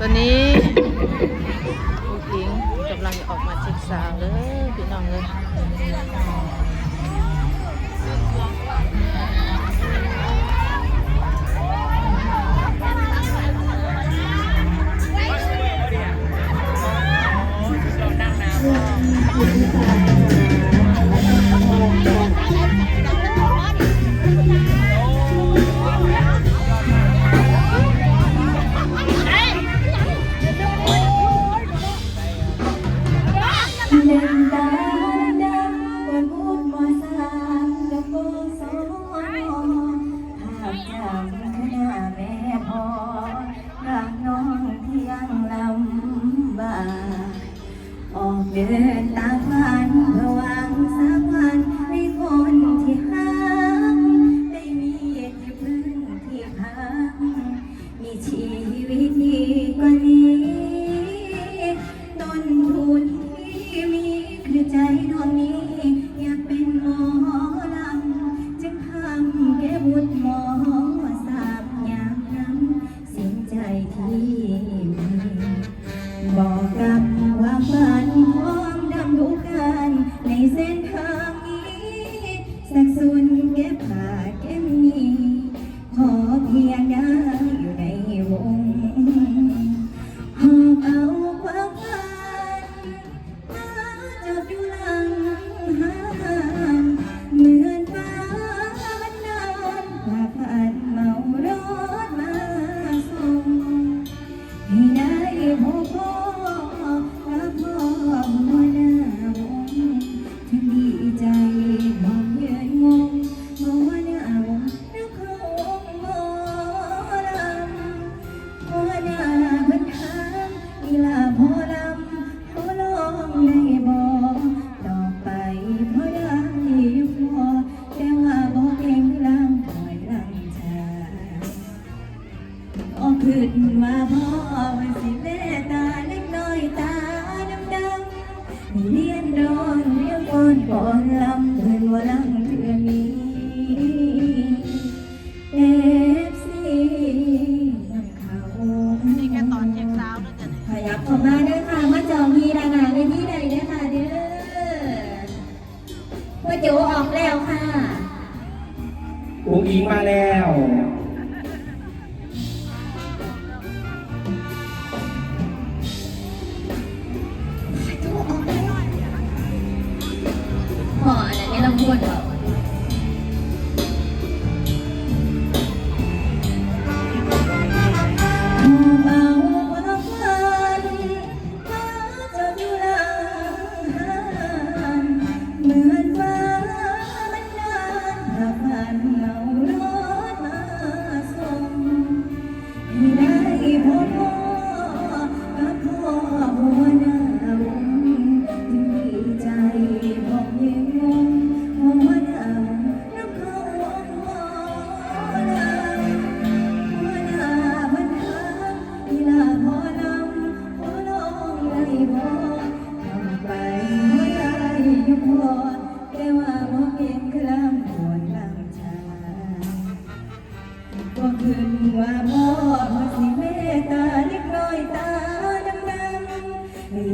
ตอนนี้ผู้หญิงกำลังจะออกมาเช็คสาวเลยพี่น้องเลยเที่พักมีชีวิตดีกว่านี้ ขึ้นมาพ่อมันสิแม่ตาเล็กน้อยตาดำดำให้เรียนร้อนเรียกก่อนก่อนลำเพื่อนว่าลำเพื่อนมีเอฟซีน้ำเขาวนี่แค่ตอนเช็คสาวแล้วจ้ะเขยับออกมาเด้อค่ะมาจองมีดานาในที่ใดเด้อค่ะเด้อพ่อโจออกแล้วค่ะอุ้งอิงมาแล้วานพาพันเมารา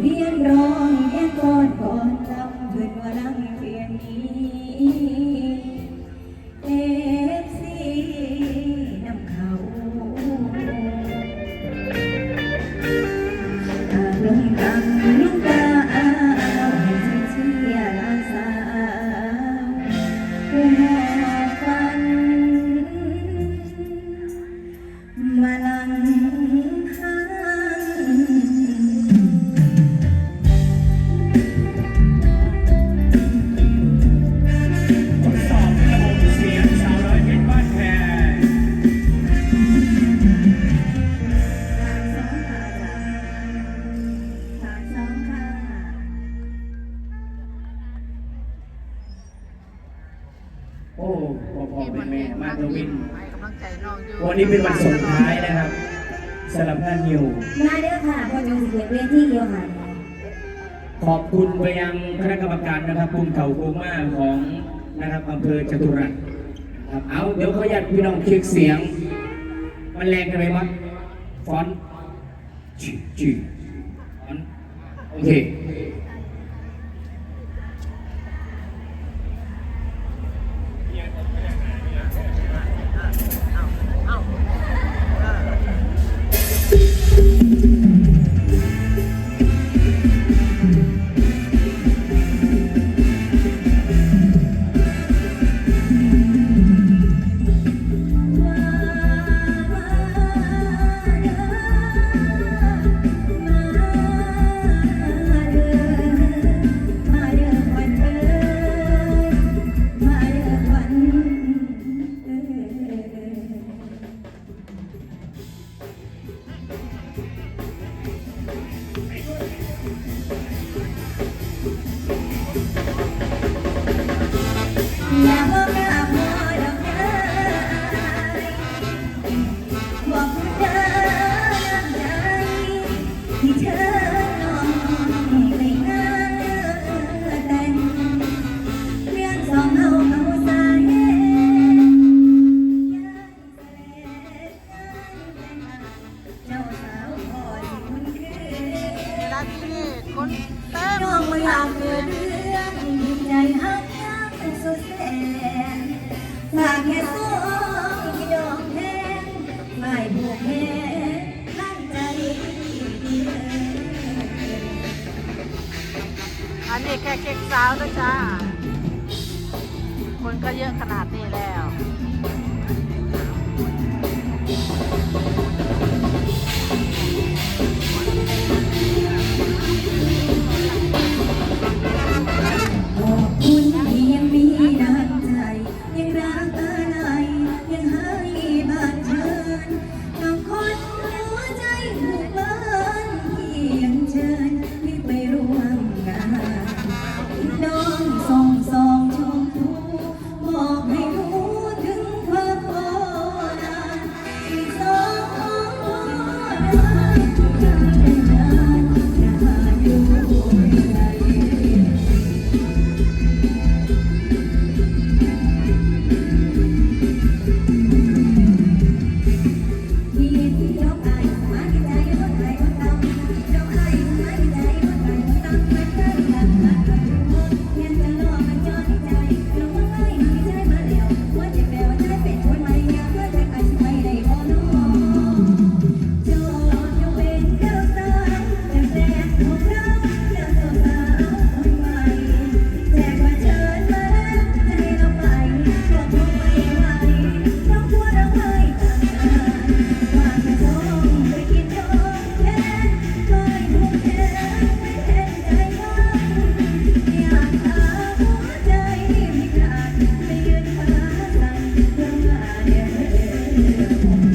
เรียนร้องแค่ก่อนก่อน วันนี้เป็นวันสุดท้ายนะครับสำหรับท่านนิวมาเด้อค่ะพอจงสิเวทีเดียวค่ะขอบคุณไปยังคณะกรรมการนะครับภูมิเขาโกมาของนะครับอำเภอจตุรัสครับเอาเดี๋ยวขออนุญาตพี่น้องเช็คเสียง มันแรงกันไหมมั้งฟอนต์ชื่อชื่อโอเค ที่เธอนองไปงาแต่งเรียนสองเอาเอาสายเจ้าสาวพอที่คุณคือเวลาที่นี่คนเต็มน้องไม่อยากเกิดเรื่องใจหักยังสุดแสนฝากแค่สองที่ดอกแทนไม่ผูกแข อันนี้แค่เค้กสาวนะจ้าคนก็เยอะขนาดนี้แล้ว Música